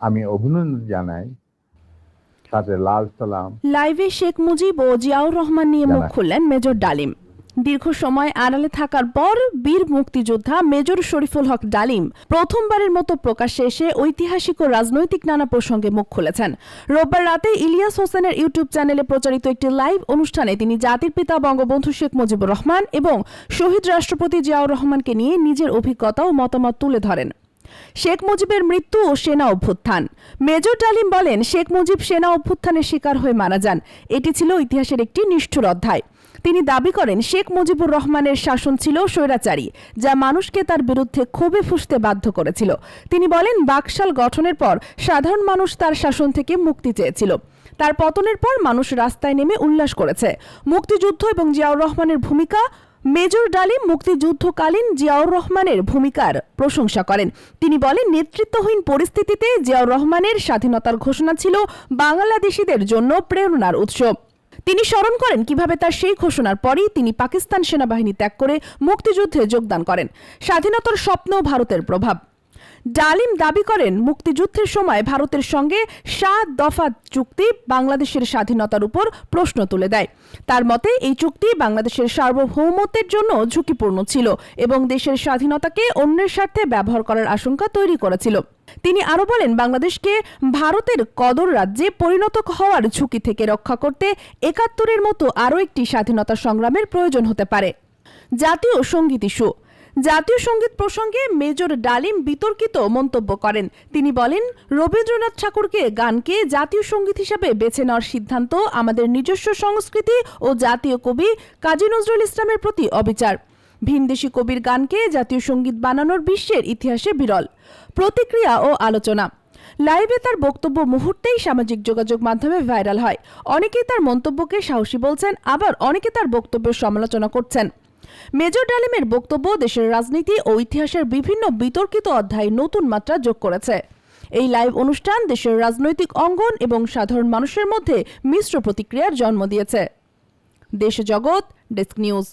আমি অভিনন্দন জানাই সাথে লাল সালাম। লাইভে শেখ মুজিব ও জিয়াউর রহমান নিয়ে মুখ খুললেন মেজর ডালিম। দীর্ঘ সময় আড়ালে থাকার পর বীর মুক্তিযোদ্ধা মেজর শরীফুল হক ডালিম প্রথমবারের মতো প্রকাশ্যে এসে ঐতিহাসিক ও রাজনৈতিক নানা প্রসঙ্গে মুখ খুলেছেন। রোববার রাতে ইলিয়াস হোসেনের ইউটিউব চ্যানেলে প্রচারিত একটি লাইভ অনুষ্ঠানে তিনি জাতির পিতা বঙ্গবন্ধু শেখ মুজিবুর রহমান এবং শহীদ রাষ্ট্রপতি জিয়াউর রহমানকে নিয়ে নিজের অভিজ্ঞতা ও মতামত তুলে ধরেন। শেখ মুজিবের মৃত্যু ও সেনা অভ্যুত্থান। মেজর ডালিম বলেন, শেখ মুজিব সেনা অভ্যুত্থানের শিকার হয়ে মারা যান। এটি ছিল ইতিহাসের একটি নিষ্ঠুর অধ্যায়। তিনি দাবি করেন, শেখ মুজিবুর রহমানের শাসন ছিল স্বৈরাচারী, যা মানুষকে তার বিরুদ্ধে ক্ষোভে ফুসতে বাধ্য করেছিল। তিনি বলেন, বাকশাল গঠনের পর সাধারণ মানুষ তার শাসন থেকে মুক্তি চেয়েছিল। তার পতনের পর মানুষ রাস্তায় নেমে উল্লাস করেছে। মুক্তিযুদ্ধ এবং জিয়াউর রহমানের ভূমিকা মেজর ডালিম মুক্তিযুদ্ধকালীন জিয়াউর রহমানের ভূমিকার প্রশংসা করেন। তিনি বলেন, নেতৃত্বহীন পরিস্থিতিতে জিয়াউর রহমানের স্বাধীনতার ঘোষণা ছিল বাংলাদেশিদের জন্য প্রেরণার উৎস। তিনি স্মরণ করেন, কীভাবে তার সেই ঘোষণার পরই তিনি পাকিস্তান সেনাবাহিনী ত্যাগ করে মুক্তিযুদ্ধে যোগদান করেন। স্বাধীনতার স্বপ্ন, ভারতের প্রভাব। ডালিম দাবি করেন, মুক্তিযুদ্ধের সময় ভারতের সঙ্গে সাত দফা চুক্তি বাংলাদেশের স্বাধীনতার উপর প্রশ্ন তুলে দেয়। তার মতে, এই চুক্তি বাংলাদেশের সার্বভৌমত্বের জন্য ঝুঁকিপূর্ণ ছিল এবং দেশের স্বাধীনতাকে অন্যের স্বার্থে ব্যবহার করার আশঙ্কা তৈরি করেছিল। তিনি আরও বলেন, বাংলাদেশকে ভারতের কদর রাজ্যে পরিণত হওয়ার ঝুঁকি থেকে রক্ষা করতে একাত্তরের মতো আরও একটি স্বাধীনতা সংগ্রামের প্রয়োজন হতে পারে। জাতীয় সংগীত ইস্যু জাতীয় সংগীত প্রসঙ্গে মেজর ডালিম বিতর্কিত মন্তব্য করেন। তিনি বলেন, রবীন্দ্রনাথ ঠাকুরকে গানকে জাতীয় সংগীত হিসাবে বেছে নেওয়ার সিদ্ধান্ত আমাদের নিজস্ব সংস্কৃতি ও জাতীয় কবি কাজী নজরুল ইসলামের প্রতি অবিচার। ভিনদেশি কবির গানকে জাতীয় সংগীত বানানোর বিশ্বের ইতিহাসে বিরল। প্রতিক্রিয়া ও আলোচনা। লাইভে তার বক্তব্য মুহূর্তেই সামাজিক যোগাযোগ মাধ্যমে ভাইরাল হয়। অনেকেই তার মন্তব্যকে সাহসী বলছেন, আবার অনেকে তার বক্তব্যের সমালোচনা করছেন। মেজর ডালিমের বক্তব্য দেশের রাজনীতি ও ইতিহাসের বিভিন্ন বিতর্কিত অধ্যায়ে নতুন মাত্রা যোগ করেছে। এই লাইভ অনুষ্ঠান দেশের রাজনৈতিক অঙ্গন এবং সাধারণ মানুষের মধ্যে মিশ্র প্রতিক্রিয়ার জন্ম দিয়েছে। দেশ জগৎ, ডেস্ক নিউজ।